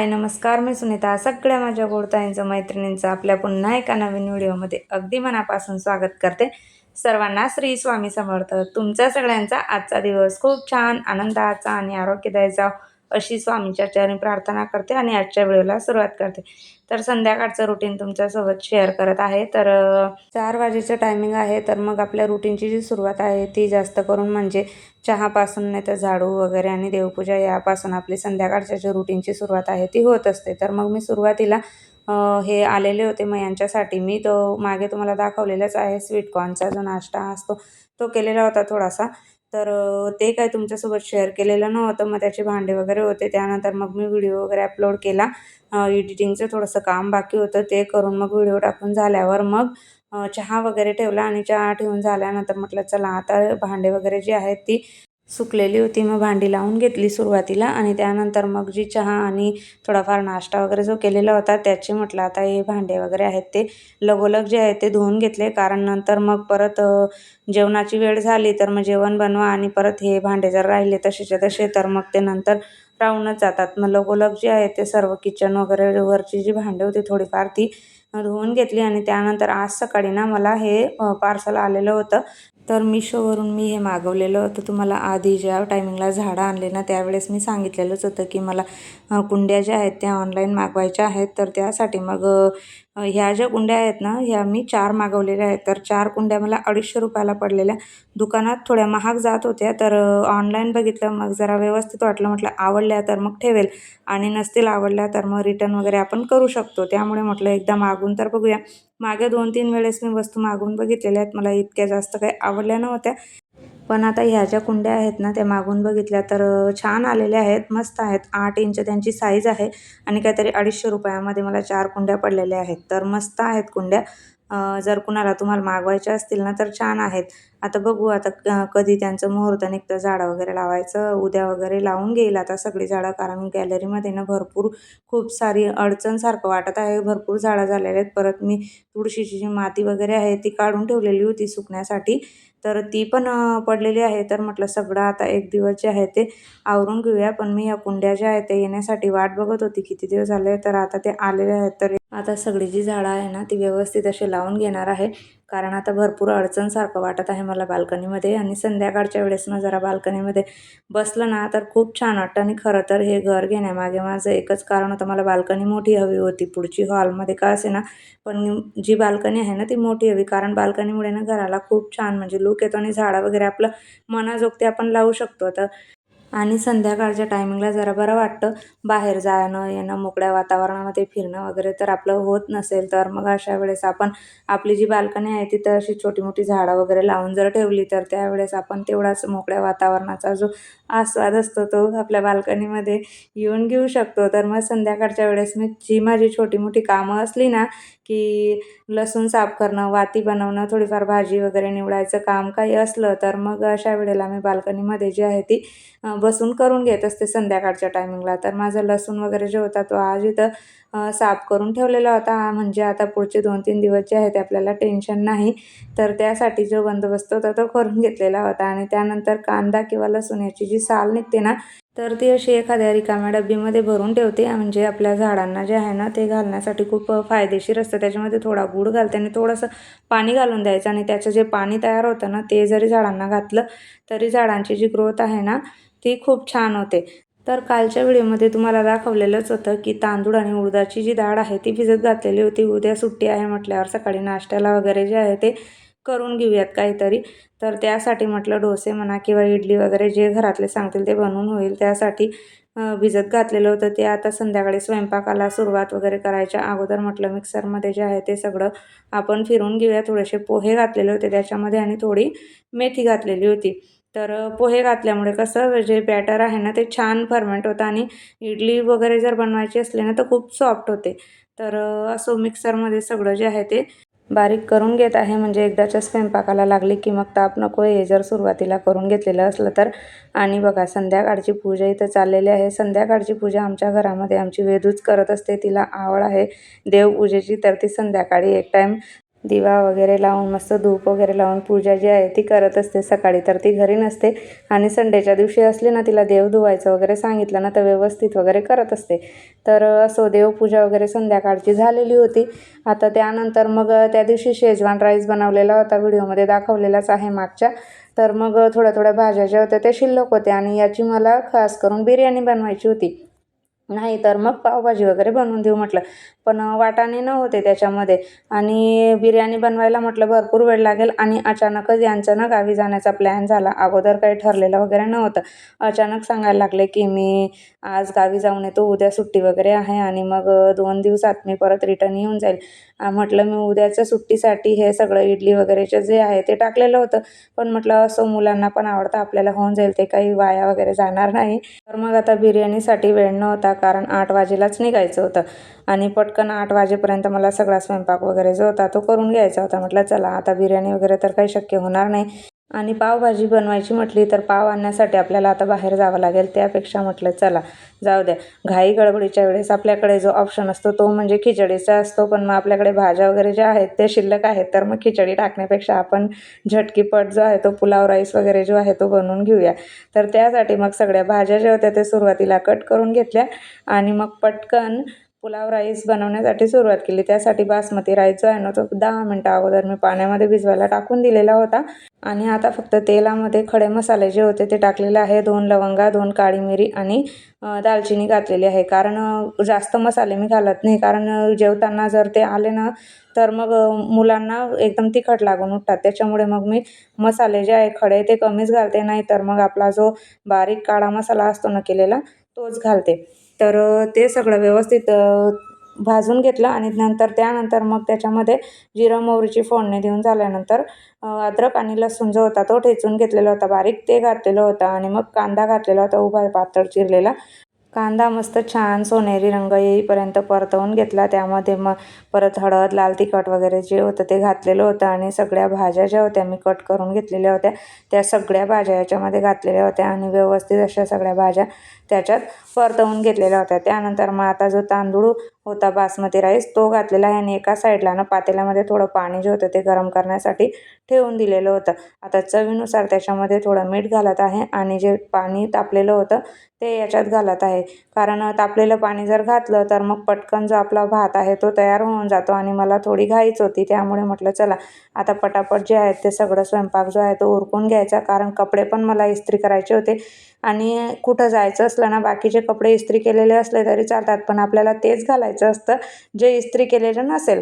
हाय नमस्कार मी सुनीता. सगळ्या माझ्या गोडताईंचं मैत्रिणींचं आपल्या पुन्हा एका नवीन व्हिडिओमध्ये अगदी मनापासून स्वागत करते. सर्वांना श्री स्वामी समर्थ. तुमचा सगळ्यांचा आजचा दिवस खूप छान आनंदाचा आणि आरोग्यदायी जाव अशी स्वामीच्या चरणी प्रार्थना करते आणि आजच्या व्हिडिओला सुरुवात करते. तर संध्याकाळचं रुटीन तुमच्यासोबत शेअर करत आहे. तर चार वाजेचं टायमिंग आहे तर मग आपल्या रुटीनची जी सुरुवात आहे ती जास्त करून म्हणजे चहापासून नाही तर झाडू वगैरे आणि देवपूजा यापासून आपली संध्याकाळच्या जी रुटीनची सुरुवात आहे ती होत असते. तर मग मी सुरुवातीला हे आलेले होते मग यांच्यासाठी मी तो मागे तुम्हाला दाखवलेलाच आहे स्वीटकॉर्नचा जो नाश्ता असतो तो केलेला होता थोडासा. तर ते काय तुमच्यासोबत शेअर केलेलं नव्हतं. मग त्याचे भांडे वगैरे होते. त्यानंतर मग मी व्हिडिओ वगैरे अपलोड केला. एडिटिंगचं थोडंसं काम बाकी होतं. ते करून मग व्हिडिओ टाकून झाल्यावर मग चहा वगैरे ठेवला आणि चहा ठेवून झाल्यानंतर म्हटलं चला आता भांडे वगैरे जी आहेत ती सुकलेली होती. मग भांडी लावून घेतली सुरुवातीला आणि त्यानंतर मग जी चहा आणि थोडाफार नाश्ता वगैरे जो केलेला होता त्याचे म्हटलं आता हे भांडे वगैरे आहेत ते लगोलग जे आहेत ते धुवून घेतले. कारण नंतर मग परत जेवणाची वेळ झाली तर मग जेवण बनवा आणि परत हे भांडे जर राहिले तसेच्या तसे तर मग ते नंतर राहूनच जातात. मग लगोलग जे आहे ते सर्व किचन वगैरे वरची जी भांडी होती थोडीफार ती धुवून घेतली आणि त्यानंतर आज सकाळी ना मला हे पार्सल आलेलं होतं. तर मिशोवरून मी हे मागवलेलं होतं. तुम्हाला आधी ज्या टायमिंगला झाडं आणले ना त्यावेळेस मी सांगितलेलंच होतं की मला कुंड्या ज्या आहेत त्या ऑनलाईन मागवायच्या आहेत. तर त्यासाठी मग ह्या ज्या कुंड्या आहेत ना ह्या मी चार मागवलेल्या आहेत. तर चार कुंड्या मला अडीचशे रुपयाला पडलेल्या. दुकानात थोड्या महाग जात होत्या तर ऑनलाईन बघितलं मग जरा व्यवस्थित वाटलं म्हटलं आवडल्या तर मग ठेवेल आणि नसतील आवडल्या तर मग रिटर्न वगैरे आपण करू शकतो. त्यामुळे म्हटलं एकदा मागून तर बघूया. मागे दोन तीन वेळेस मी वस्तू मागून बघितलेल्या आहेत. मला इतक्या जास्त काही आवडल्या नव्हत्या. पण आता ह्या ज्या कुंड्या आहेत ना त्या मागून बघितल्या तर छान आलेल्या आहेत मस्त आहेत. आठ इंच त्यांची साईज आहे आणि काहीतरी अडीचशे रुपयामध्ये मला चार कुंड्या पडलेल्या आहेत. तर मस्त आहेत कुंड्या. जर कुणाला तुम्हाला मागवायच्या असतील ना तर छान आहेत. आता बघू आता क- कधी त्यांचं मुहूर्त निघतं झाडं वगैरे लावायचं उद्या वगैरे लावून घेईल. आता सगळी झाडं कारण गॅलरीमध्ये ना भरपूर खूप सारी अडचणसारखं वाटत आहे. भरपूर झाडं झालेले आहेत. परत मी तुळशीची जी माती वगैरे आहे ती काढून ठेवलेली होती सुकण्यासाठी. तर ती पण पडलेली आहे. तर म्हटलं सगळं आता एक दिवस जे आहे ते आवरून घेऊया. पण मी ह्या कुंड्या ज्या आहेत ते येण्यासाठी वाट बघत होती. किती दिवस झाले? तर आता ते आलेले आहेत. तर आता सगळी जी झाडं आहे ना ती व्यवस्थित अशी लावून घेणार आहे. कारण आता भरपूर अडचणसारखं वाटत आहे मला बाल्कनीमध्ये आणि संध्याकाळच्या वेळेस ना जरा बाल्कनीमध्ये बसलं ना तर खूप छान वाटतं. आणि खरं तर हे घर घेण्यामागे माझं एकच कारण होतं मला बाल्कनी मोठी हवी होती. पुढची हॉलमध्ये का असे ना पण जी बाल्कनी आहे ना ती मोठी हवी. कारण बाल्कनीमुळे ना घराला खूप छान म्हणजे लुक येतो आणि झाडं वगैरे आपलं मनाजोगते आपण लावू शकतो. आता आणि संध्याकाळच्या टायमिंगला जरा बरं वाटतं. बाहेर जाणं येणं मोकळ्या वातावरणामध्ये फिरणं वगैरे तर आपलं होत नसेल तर मग अशा वेळेस आपण आपली जी बाल्कनी आहे तिथं अशी छोटी मोठी झाडं वगैरे लावून जर ठेवली तर त्यावेळेस आपण तेवढाच मोकळ्या वातावरणाचा जो आस्वाद असतो तो आपल्या बाल्कनीमध्ये येऊन घेऊ शकतो. तर मग संध्याकाळच्या वेळेस मी जी माझी छोटी मोठी कामं असली ना की लसूण साफ करणं वाती बनवणं थोडीफार भाजी वगैरे निवडायचं काम काही असलं तर मग अशा वेळेला मी बाल्कनीमध्ये जी आहे ती बसून करून घेत असते संध्याकाळच्या टायमिंगला तर माझा लसूण वगैरे जो होता तो आज इथं साफ करून ठेवलेला होता. म्हणजे आता पुढचे दोन तीन दिवस जे आहेत ते आपल्याला टेन्शन नाही. तर त्यासाठी जो बंदोबस्त होता तो करून घेतलेला होता. आणि त्यानंतर कांदा किंवा लसूण याची जी साल निघते ना तर ती अशी एखाद्या रिकाम्या डब्बीमध्ये भरून ठेवते. म्हणजे आपल्या झाडांना जे आहे ना ते घालण्यासाठी खूप फायदेशीर असतं. त्याच्यामध्ये थोडा गूळ घालते आणि थोडंसं पाणी घालून द्यायचं. आणि त्याचं जे पाणी तयार होतं ना ते जरी झाडांना घातलं तरी झाडांची जी ग्रोथ आहे ना ती खूप छान होते. तर कालच्या व्हिडिओमध्ये तुम्हाला दाखवलेलंच होतं की तांदूळ आणि उडदाची जी डाळ आहे ती भिजत घातलेली होती. उद्या सुट्टी आहे म्हटल्यावर सकाळी नाश्त्याला वगैरे जे आहे ते करून घेऊयात काहीतरी. तर त्यासाठी म्हटलं डोसे म्हणा किंवा इडली वगैरे जे घरातले सांगतील ते बनवून होईल. त्यासाठी भिजत घातलेलं होतं. ते आता संध्याकाळी स्वयंपाकाला सुरुवात वगैरे करायच्या अगोदर म्हटलं मिक्सरमध्ये जे आहे ते सगळं आपण फिरून घेऊया. थोडेसे पोहे घातलेले होते त्याच्यामध्ये आणि थोडी मेथी घातलेली होती. तर पोहे घातल्यामुळे कसं जे बॅटर आहे ना ते छान फर्मेंट होतं आणि इडली वगैरे जर बनवायची असली ना तर खूप सॉफ्ट होते. तर असं मिक्सरमध्ये सगळं जे आहे ते बारीक करून घेत आहे. म्हणजे एकदाच्या स्वयंपाकाला लागली की मग ताप नको हे जर सुरुवातीला करून घेतलेलं असलं तर. आणि बघा संध्याकाळची पूजा इथं चाललेली आहे. संध्याकाळची पूजा आमच्या घरामध्ये आमची वेदूच करत असते. तिला आवड आहे देवपूजेची तर ती संध्याकाळी एक टाईम दिवा वगैरे लावून मस्त धूप वगैरे लावून पूजा जी आहे ती करत असते सकाळी. तर ती घरी नसते आणि संडेच्या दिवशी असली ना तिला देव धुवायचं वगैरे सांगितलं ना तर व्यवस्थित वगैरे करत असते. तर असो देवपूजा वगैरे संध्याकाळची झालेली होती. आता त्यानंतर मग त्या दिवशी शेजवान राईस बनवलेला होता व्हिडिओमध्ये दाखवलेलाच आहे मागच्या. तर मग थोड्या थोड्या भाज्या ज्या होत्या त्या शिल्लक होत्या आणि याची मला खास करून बिर्याणी बनवायची होती. नाही तर मग पावभाजी वगैरे बनवून देऊ म्हटलं. पण वाटाणे नव्हते त्याच्यामध्ये. आणि बिर्याणी बनवायला म्हटलं भरपूर वेळ लागेल. आणि अचानकच यांचं ना गावी जाण्याचा प्लॅन झाला. अगोदर काही ठरलेलं वगैरे नव्हतं. अचानक सांगायला लागले की मी आज गावी जाऊन येतो. उद्या सुट्टी वगैरे आहे आणि मग दोन दिवसात मी परत रिटर्न येऊन जाईल. म्हटलं मी उद्याच्या सुट्टीसाठी हे सगळं इडली वगैरेचे जे आहे ते टाकलेलं होतं. पण म्हटलं असं मुलांना पण आवडतं. आपल्याला होऊन जाईल. ते काही वाया वगैरे जाणार नाही. तर मग आता बिर्याणीसाठी वेळ नव्हता. कारण आठ वाजेलाच निघायचं होतं. आणि पटकन आठ वाजेपर्यंत मला सगळा स्वयंपाक वगैरे जो होता तो करून घ्यायचा होता. म्हटलं चला आता बिर्याणी वगैरे तर काही शक्य होणार नाही. आणि पावभाजी बनवायची म्हटली तर पाव आणण्यासाठी आपल्याला आता बाहेर जावं लागेल. त्यापेक्षा म्हटलं चला जाऊ द्या. घाई गडबडीच्या वेळेस आपल्याकडे जो ऑप्शन असतो तो म्हणजे खिचडीचा असतो. पण मग आपल्याकडे भाज्या वगैरे ज्या आहेत ते शिल्लक आहेत. तर मग खिचडी टाकण्यापेक्षा आपण झटकीपट जो आहे तो पुलाव राईस वगैरे जो आहे तो बनवून घेऊया. तर त्यासाठी मग सगळ्या भाज्या ज्या होत्या ते सुरुवातीला कट करून घेतल्या. आणि मग पटकन पुलाव राईस बनवण्यासाठी सुरुवात केली. त्यासाठी बासमती राईस जो आहे ना तो दहा मिनटं अगोदर मी पाण्यामध्ये भिजवायला टाकून दिलेला होता. आणि आता फक्त तेलामध्ये खडे मसाले जे होते ते टाकलेले आहे. दोन लवंगा दोन काळी मिरी आणि दालचिनी घातलेली आहे. कारण जास्त मसाले मी घालत नाही. कारण जेवताना जर ते आले ना तर मग मुलांना एकदम तिखट लागून उठतात. त्याच्यामुळे मग मी मसाले जे आहे खडे ते कमीच घालते. नाही तर मग आपला जो बारीक काळा मसाला असतो ना केलेला तोच घालते. तर ते सगळं व्यवस्थित भाजून घेतलं आणि नंतर त्यानंतर मग त्याच्यामध्ये जिरं मोहरीची फोडणी देऊन झाल्यानंतर अद्रक आणि लसूण जो होता तो ठेचून घेतलेला होता. बारीक ते घातलेलं होतं आणि मग कांदा घातलेला होता उभा पातळ चिरलेला. कांदा मस्त छान सोनेरी रंग येईपर्यंत परतवून घेतला. त्यामध्ये मग परत हळद लाल तिखट वगैरे जे होतं ते घातलेलं होतं आणि सगळ्या भाज्या ज्या होत्या मी कट करून घेतलेल्या होत्या त्या सगळ्या भाज्या याच्यामध्ये घातलेल्या होत्या आणि व्यवस्थित अशा सगळ्या भाज्या त्याच्यात परतवून घेतलेल्या होत्या. त्यानंतर मग आता जो तांदूळ होता बासमती राईस. तो घातलेला आहे आणि एका साईडला ना पातेल्यामध्ये थोडं पाणी जे होतं ते गरम करण्यासाठी ठेवून दिलेलं होतं. आता चवीनुसार त्याच्यामध्ये थोडं मीठ घालत आहे आणि जे पाणी तापलेलं होतं ते याच्यात घालत आहे. कारण तापलेलं पाणी जर घातलं तर मग पटकन जो आपला भात आहे तो तयार होऊन जातो आणि मला थोडी घाईच होती त्यामुळे म्हटलं चला आता पटापट जे आहेत ते सगळं स्वयंपाक जो आहे तो उरकून घ्यायचा. कारण कपडे पण मला इस्त्री करायचे होते आणि कुठं जायचं असलं ना बाकीचे कपडे इस्त्री केलेले असले तरी चालतात पण आपल्याला तेच घालायचं असतं. जे इस्त्री केलेलं नसेल.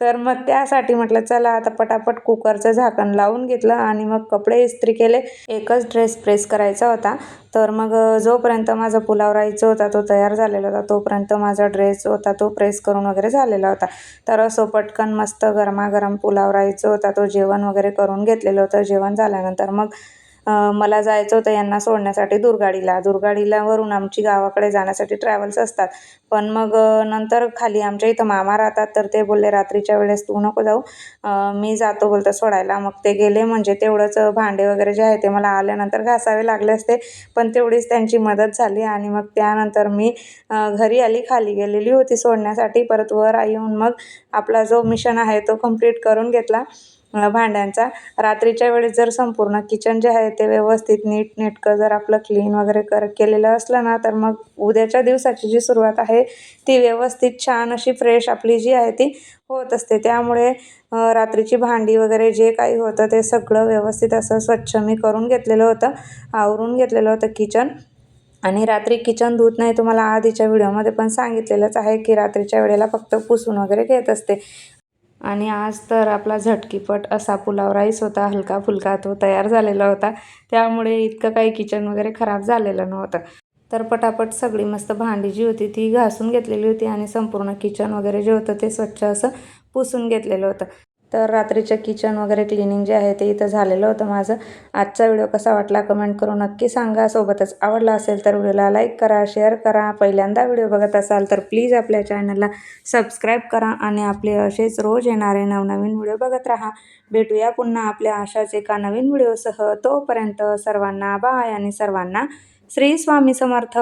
तर मग त्यासाठी म्हटलं चला आता पटापट कुकरचं झाकण लावून घेतलं आणि मग कपडे इस्त्री केले. एकच ड्रेस प्रेस करायचा होता. तर मग जोपर्यंत माझा पुलाव राहायचा होता तो तयार झालेला होता. तोपर्यंत माझा ड्रेस होता तो प्रेस करून वगैरे झालेला होता. तर असो पटकन मस्त गरमागरम पुलाव राहायचा होता. तो जेवण वगैरे करून घेतलेलं होतं. जेवण झाल्यानंतर मग मला जायचं होतं यांना सोडण्यासाठी दुर्गाडीला. दुर्गाडीला वरून आमची गावाकडे जाण्यासाठी ट्रॅव्हल्स असतात. पण मग नंतर खाली आमच्या इथं मामा राहतात तर ते बोलले रात्रीच्या वेळेस तू नको जाऊ. मी जातो बोलतं सोडायला. मग ते गेले म्हणजे तेवढंच भांडे वगैरे जे आहे ते मला आल्यानंतर घासावे लागले असते. पण तेवढीच त्यांची मदत झाली आणि मग त्यानंतर मी घरी आली खाली गेलेली होती सोडण्यासाठी. परत वर येऊन मग आपला जो मिशन आहे तो कंप्लीट करून घेतला. भांड्यांचा. रात्रीच्या वेळेस जर संपूर्ण किचन जे आहे ते व्यवस्थित नीट नेटकं जर आपलं क्लीन वगैरे कर केलेलं असलं ना तर मग उद्याच्या दिवसाची जी सुरुवात आहे ती व्यवस्थित छान अशी फ्रेश आपली जी आहे ती होत असते. त्यामुळे रात्रीची भांडी वगैरे जे काही होतं ते सगळं व्यवस्थित असं स्वच्छ मी करून घेतलेलं होतं आवरून घेतलेलं होतं किचन आणि रात्री किचन धुत नाही तुम्हाला आधीच्या व्हिडिओमध्ये पण सांगितलेलंच आहे की रात्रीच्या वेळेला फक्त पुसून वगैरे घेत असते. आणि आज तर आपला झटकीपट असा पुलाव राईस होता हलका फुलका तो तयार झालेला होता. त्यामुळे इतकं काही किचन वगैरे खराब झालेलं नव्हतं. तर पटापट सगळी मस्त भांडी जी होती ती घासून घेतलेली होती आणि संपूर्ण किचन वगैरे जे होतं ते स्वच्छ असं पुसून घेतलेलं होतं. तर रात्रीचं किचन वगैरे क्लिनिंग जे आहे ते इथं झालेलं होतं माझं. आजचा व्हिडिओ कसा वाटला कमेंट करून नक्की सांगा. सोबतच आवडला असेल तर व्हिडिओला लाईक करा शेअर करा. पहिल्यांदा व्हिडिओ बघत असाल तर प्लीज आपल्या चॅनलला सबस्क्राईब करा आणि आपले असेच रोज येणारे नवनवीन व्हिडिओ बघत राहा. भेटूया पुन्हा आपल्या अशाच एका नवीन व्हिडिओसह. तोपर्यंत सर्वांना बाय आणि सर्वांना श्री स्वामी समर्थ.